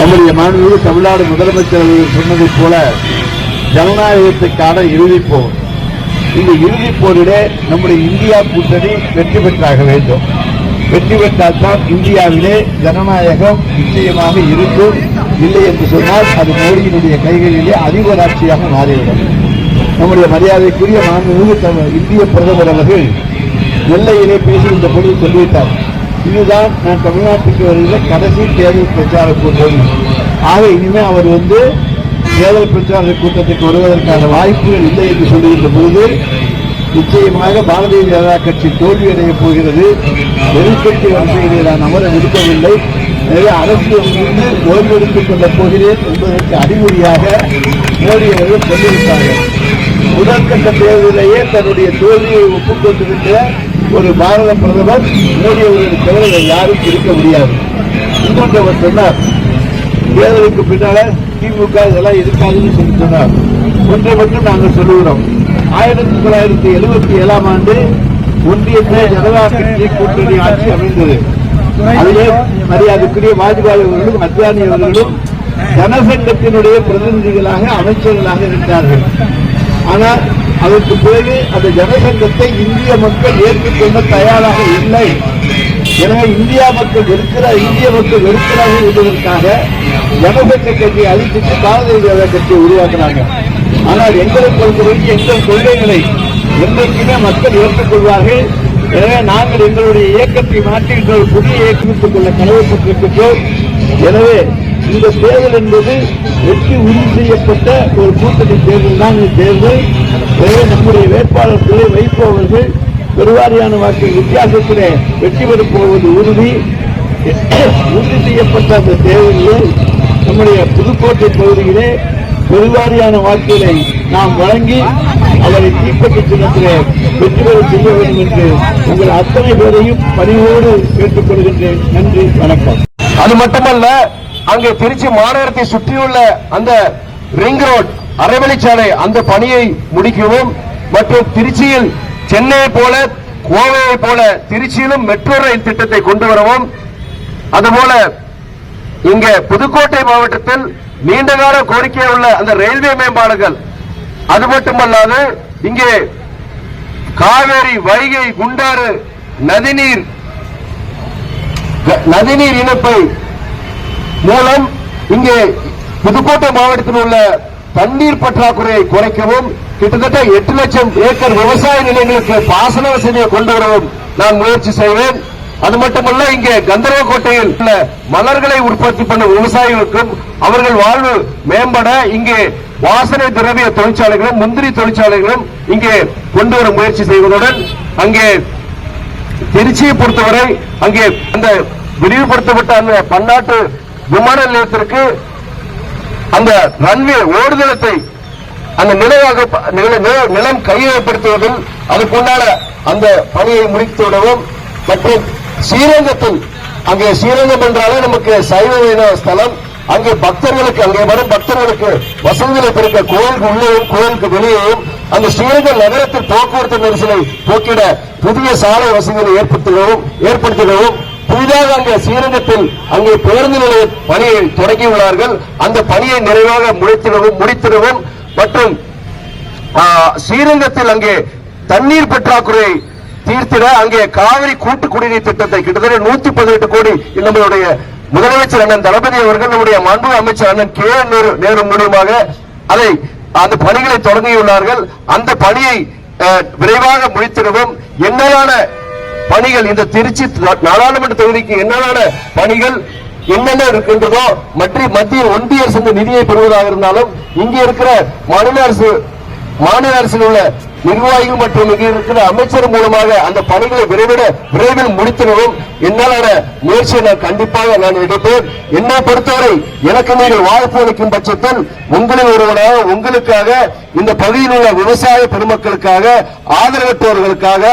நம்முடைய மாண்புமிகு தமிழ்நாடு முதலமைச்சர் அவர்கள் சொன்னதைப் போல ஜனநாயகத்துக்கான இறுதிப்போர் இந்த இறுதிப்போரிலே நம்முடைய இந்தியா கூட்டணி வெற்றி பெற்றாக வேண்டும். வெற்றி பெற்றால்தான் இந்தியாவிலே ஜனநாயகம் நிச்சயமாக இருக்கும். இல்லை என்று சொன்னால் அது மோடியினுடைய கைகளிலே அதிபராட்சியாக மாறிவிடும். நம்முடைய மரியாதைக்குரிய மாண்புமிகு தமிழ் இந்திய பிரதமர் அவர்கள் நெல்லையிலே பேசுகின்ற பொழுது சொல்லிவிட்டார். இதுதான் நான் தமிழ்நாட்டுக்கு வருகிற கடைசி தேர்தல் பிரச்சார கூட்டம். ஆக இனிமே அவர் வந்து தேர்தல் பிரச்சார கூட்டத்துக்கு வருவதற்கான வாய்ப்புகள் இல்லை என்று சொல்லுகின்ற பொழுது நிச்சயமாக பாரதிய ஜனதா கட்சி தோல்வியடையப் போகிறது. எதிர்கட்சி வரிசையிலே நான் அமர விரும்பவில்லை. எனவே அரசியல் ஓய்வெடுத்துக் கொள்ளப் போகிறேன் என்பதற்கு அறிகுறியாக மோடி அவர்கள் சொல்லிவிட்டார்கள் முதற்கட்ட தேர்தலிலேயே தன்னுடைய தோல்வியை ஒப்புக்கொண்டிருக்கிற ஒரு பாரத பிரதமர் மோடி அவர்களுக்கு தவிர யாரும் இருக்க முடியாது. இன்னொன்று அவர் சொன்னார் தேர்தலுக்கு பின்னால திமுக இதெல்லாம் இருக்காதுன்னு சொல்லி சொன்னார். ஒன்றை மட்டும் நாங்கள் சொல்லுகிறோம். ஆயிரத்தி தொள்ளாயிரத்தி எழுபத்தி ஏழாம் ஆண்டு ஒன்றியத்தில் ஜனதா கட்சி கூட்டணி ஆட்சி அமைந்தது. அதிலே மரியாதைக்குரிய வாஜ்பாய் அவர்களும் அத்வானி அவர்களும் ஜனசங்கத்தினுடைய பிரதிநிதிகளாக அமைச்சர்களாக இருந்தார்கள். ஆனால் அதற்கு பிறகு அந்த ஜனசங்கத்தை இந்திய மக்கள் ஏற்றுக்கொள்ள தயாராக இல்லை. எனவே இந்தியா மக்கள் வெறுக்கிறார் இந்திய மக்கள் வெறுக்கிறார்கள் என்பதற்காக ஜனசங்க கட்சியை அழித்துட்டு பாரதிய ஜனதா கட்சியை உருவாக்குறாங்க. ஆனால் எங்களை பொறுத்தவரைக்கும் எங்கள் கொள்கைகளை என்றைக்குமே மக்கள் ஏற்றுக்கொள்வார்கள். எனவே நாங்கள் எங்களுடைய இயக்கத்தை மாற்றி எங்கள் புதிய இயக்கத்துக்குள்ள கனவு பெற்றிருக்கின்றோம். எனவே இந்த தேர்தல் என்பது வெற்றி உறுதி செய்யப்பட்ட ஒரு கூட்டணி தேர்தல் தான் இந்த தேர்தல். எனவே நம்முடைய வேட்பாளர்களை வைப்பவர்கள் பெருவாரியான வாக்கு வித்தியாசத்திலே வெற்றி பெறப் போவது உறுதி. உறுதி செய்யப்பட்ட அந்த தேர்தலில் நம்முடைய புதுக்கோட்டை பகுதியிலே பெருவாரியான வாக்குகளை நாம் வழங்கி அவரை தீப்பெட்டி சின்னத்திலே வெற்றி பெற செய்ய வேண்டும் என்று உங்கள் அத்தனை பேரையும் பணிவோடு கேட்டுக்கொள்கின்றேன் நன்றி வணக்கம். அது மட்டுமல்ல அங்கே திருச்சி மாநகரத்தை சுற்றியுள்ள அந்த ரிங் ரோட் அரைவழிச்சாலை அந்த பணியை முடிக்கவும் மற்றும் திருச்சியில் சென்னையை போல கோவையை போல திருச்சியிலும் மெட்ரோ ரயில் திட்டத்தை கொண்டு வரவும். அதுபோல இங்க புதுக்கோட்டை மாவட்டத்தில் நீண்டகால கோரிக்கை உள்ள அந்த ரயில்வே மேம்பாடுகள் அது மட்டுமல்லாது இங்கே காவேரி வைகை குண்டாறு நதிநீர் நதிநீர் இணைப்பை மூலம் இங்கே புதுக்கோட்டை மாவட்டத்தில் உள்ள தண்ணீர் பற்றாக்குறையை குறைக்கவும் கிட்டத்தட்ட எட்டு லட்சம் ஏக்கர் விவசாய நிலங்களுக்கு பாசன வசதியை கொண்டு வரவும் நான் முயற்சி செய்வேன். அது மட்டுமல்ல இங்கே கந்தர்வக்கோட்டையில் உள்ள மலர்களை உற்பத்தி பண்ண விவசாயிகளுக்கும் அவர்கள் வாழ்வு மேம்பட இங்கே வாசனை திரவிய தொழிற்சாலைகளும் முந்திரி தொழிற்சாலைகளும் இங்கே கொண்டு வர முயற்சி செய்வதுடன் அங்கே திருச்சியை பொறுத்தவரை அங்கே அந்த விரிவுபடுத்தப்பட்ட அந்த பன்னாட்டு விமான நிலையத்திற்கு அந்த ரன்வே ஓடுதளத்தை அந்த நிலையாக நிலம் கையகப்படுத்துவதில் அதுக்குண்டான அந்த பணியை முடித்து விடவும் மற்றும் ஸ்ரீரங்கத்தில் அங்கே ஸ்ரீரங்கம் என்றாலே நமக்கு சைவ ஸ்தலம். அங்கே பக்தர்களுக்கு அங்கே வரும் பக்தர்களுக்கு வசதிகளை பெருக்க கோயிலுக்கு உள்ளேயும் கோயிலுக்கு வெளியேயும் அந்த ஸ்ரீரங்க நகரத்தில் போக்குவரத்து நெரிசலை போக்கிட புதிய சாலை வசதிகளை ஏற்படுத்திடவும் ஏற்படுத்திடவும் புதிதாக அங்கே ஸ்ரீரங்கத்தில் அங்கே பேருந்து நிலைய பணியை தொடங்கியுள்ளார்கள் அந்த பணியை நிறைவாக முடித்திடவும் முடித்திடவும் மற்றும் ஸ்ரீரங்கத்தில் அங்கே தண்ணீர் பற்றாக்குறை தீர்த்திட அங்கே காவிரி கூட்டு குடிநீர் திட்டத்தை கிட்டத்தட்ட நூத்தி பதினெட்டு கோடி நம்மளுடைய முதலமைச்சர் அண்ணன் தளபதி அவர்கள் நம்முடைய மாண்பு அமைச்சர் அண்ணன் கே நேரு நேரு மூலியமாக அதை அந்த பணிகளை தொடங்கியுள்ளார்கள். அந்த பணியை அஹ், விரைவாக முடித்திடவும். என்னதான பணிகள் இந்த திருச்சி நாடாளுமன்ற தொகுதிக்கு என்னென்ன பணிகள் என்னென்ன இருக்கின்றதோ மற்ற மத்திய ஒன்றிய அரசு நிதியை பெறுவதாக இருந்தாலும் இங்கே இருக்கிற மாநில அரசு மாநில அரசில் உள்ள நிர்வாகிகள் மற்றும் இங்கே இருக்கிற அமைச்சர் மூலமாக அந்த பணிகளை விரைவிட விரைவில் முடித்திடவும் என்னாலான முயற்சியை நான் கண்டிப்பாக நான் எடுப்பேன். என்னை பொறுத்தவரை எனக்கு நீங்கள் வாய்ப்பு அளிக்கும் பட்சத்தில் உங்களில் ஒருவனாக உங்களுக்காக இந்த பகுதியில் உள்ள விவசாய பெருமக்களுக்காக ஆதரவற்றவர்களுக்காக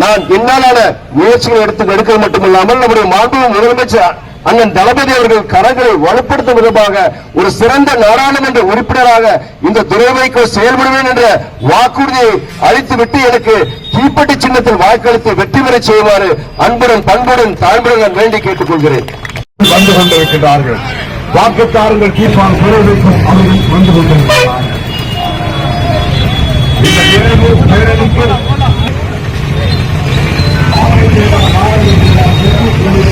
நான் என்னாலான முயற்சிகளை எடுத்து எடுக்கிறது மட்டுமில்லாமல் நம்முடைய மாண்பு முதலமைச்சர் அண்ணன் தளபதி அவர்கள் கரங்களை வலுப்படுத்தும் விதமாக ஒரு சிறந்த நாடாளுமன்ற உறுப்பினராக இந்த துறைவைக்கு செயல்படுவேன் என்ற வாக்குறுதியை அளித்துவிட்டு எனக்கு தீப்பெட்டி சின்னத்தில் வாக்களித்து வெற்றி பெற செய்யுமாறு அன்புடன் பண்புடன் தாழ்வுடன் நான் வேண்டி கேட்டுக்கொள்கிறேன். வந்து கொண்டிருக்கிறார்கள் வாக்குத்தாரர்கள் தீர்ப்பான் குறை வைக்கும் அவர்கள் வந்து கொண்டிருக்கிறார்கள்.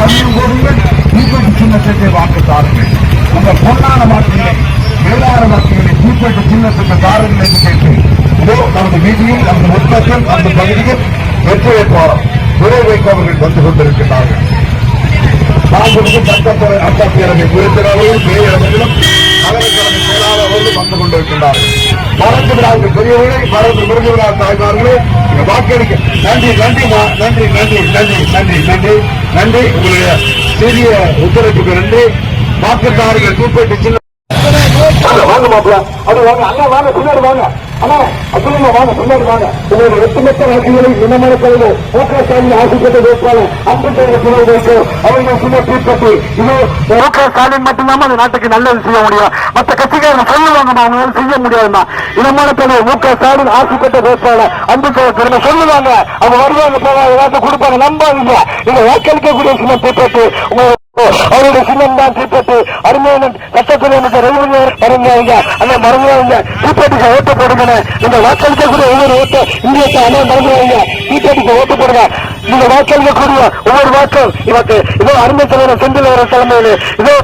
அறிவாதை பதிவு கோருங்கள் தீப்பெட்டி சின்னத்தை வாக்கு தாருங்கள். அந்த பொன்னான வாக்குகளை வேளாண் வாக்குகளை தீப்பெட்டி சின்னத்துக்கு தாருங்கள் என்று கேட்டு இதோ நமது வீதியில் நமது உற்பத்தியில் அந்த பகுதியில் வெற்றியை போறோம் துறை வைப்பவர்கள் வந்து கொண்டிருக்கிறார்கள் நான்கு சட்டப்பேரவை உறுப்பினர்களும் பேரவையிலும் நகரக்கழக செயலாளர்களும் வந்து கொண்டிருக்கின்றார்கள் மறந்து விழாவுக்கு பெரியவர்களை மறந்து விருது விழா தாய்மார்களே இங்க வாக்களிக்க நன்றி நன்றி நன்றி நன்றி நன்றி நன்றி நன்றி நன்றி. உங்களுடைய சிறிய ஒத்துழைப்புக்கு நன்றி. வாக்குத்தாரர்கள் கூப்பிட்டு சின்ன வாங்க மாப்பிள. அப்படி வாங்க அண்ணா வாங்க பின்னாடி வாங்க. ஆனா சொல்லுங்க வாங்க பின்னாடி வாங்க. உங்களுடைய ஒட்டுமொத்த வாக்குகளை இனமான கலைஞர் ஓகே ஆசைப்பட்ட வேட்பாளர் அம்பேத்கர் வைத்து சும்மா இது ஸ்டாலின் மட்டும்தான் அந்த நாட்டுக்கு நல்லது செய்ய முடியும். மற்ற கட்சிக்காரங்க சொல்லுவாங்க அவங்களால செய்ய முடியாதுமா இனமான தலைவர் மு ஸ்டாலின் ஆசைப்பட்ட வேட்பாளர் அம்பேத்கர் சொல்லுவாங்க அவங்க வருவாங்க போவாங்க ஏதாச்சும் கொடுப்பாங்க நம்பாதீங்க. நீங்க வாக்களிக்கக்கூடிய சின்ன தீர்ப்பட்டு உங்க அவருடைய சின்னம் தான் அருமையான சட்டத்துறை அமைச்சர் ரவிமணி மறந்தாங்க அந்த மறந்தாங்க அந்த வாக்களிக்கக்கூடிய ஒவ்வொரு ஓட்டு இந்தியத்தை அண்ணா மறந்துடுவாங்க பிஜேபிக்கு ஓட்டு போடுங்க. நீங்க வாக்களிக்கக்கூடிய ஒவ்வொரு வாக்கும் இவருக்கு இதோ அருமை தலைவர் செந்தில் அவர்கள் தலைமையில் இதோ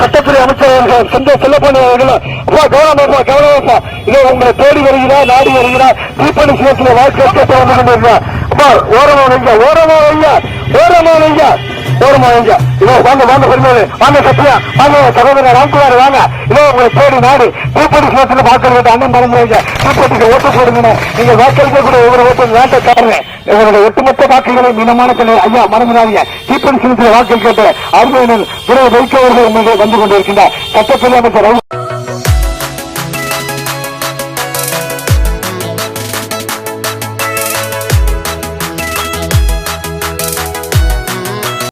சட்டத்துறை அமைச்சர் அவர்கள் செந்த செல்லப்பண்ணி அவர்கள் அப்பா கவனமாப்பா கவனம் இதோ உங்களை தேடி வருகிறா நாடி வருகிறா தீப்பணி சிவத்தில் வாக்களிக்க வந்து கொண்டிருக்கிறார் அப்பா ஓரமா வைங்க ஓரமா வைங்க ஓரமா வைங்க. ஓரமா வாங்க இதோ வாங்க வாங்க பெருமாள். வாங்க சத்யா. வாங்க சகோதரர் ராம்குமார் வாங்க. இதோ உங்களை தேடி நாடு. தீப்பெட்டி சிவத்தில் வாக்களிக்க அண்ணன் மறந்துவாங்க தீப்பெட்டிக்கு ஓட்டு போடுங்க நீங்க வாக்களிக்க கூட ஒவ்வொரு ஓட்டு வேண்ட காரணம் உங்களுடைய ஒட்டுமொத்த வாக்குகளை மினமான தலைவர் ஐயா மறந்துடாதீங்க. தீப்பெட்டி சிவத்தில் வாக்களிக்க அருமையினர் துறை வைக்கவர்கள் வந்து கொண்டிருக்கின்ற சட்டத்துறை அமைச்சர் ரவி